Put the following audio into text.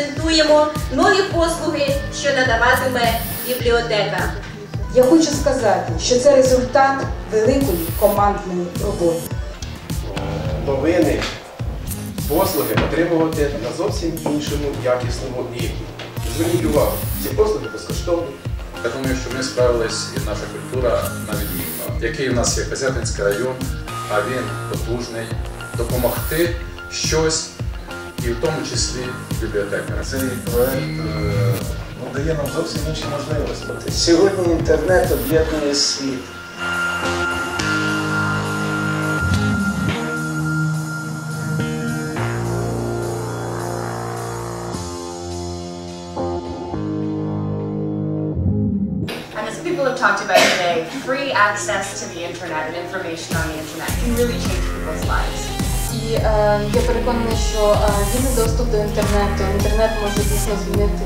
започаткуємо нові послуги, що надаватиме бібліотека. Я хочу сказати, що це результат великої командної роботи. новини, послуги отримувати на зовсім іншому якісному рівні. Зверніть увагу, ці послуги безкоштовні. Я думаю, що ми справились і наша культура на відмінно. Який у нас є Козятинський район, а він потужний, допомогти щось, і в тому числі бібліотекарам. Цей проект е, ну, дає нам зовсім інші можливості. Сьогодні інтернет об'єднує світ. And as people have talked about today, free access to the internet and information on the internet can really change people's lives. і е, я переконана, що ем, вільний доступ до інтернету, інтернет може дійсно змінити.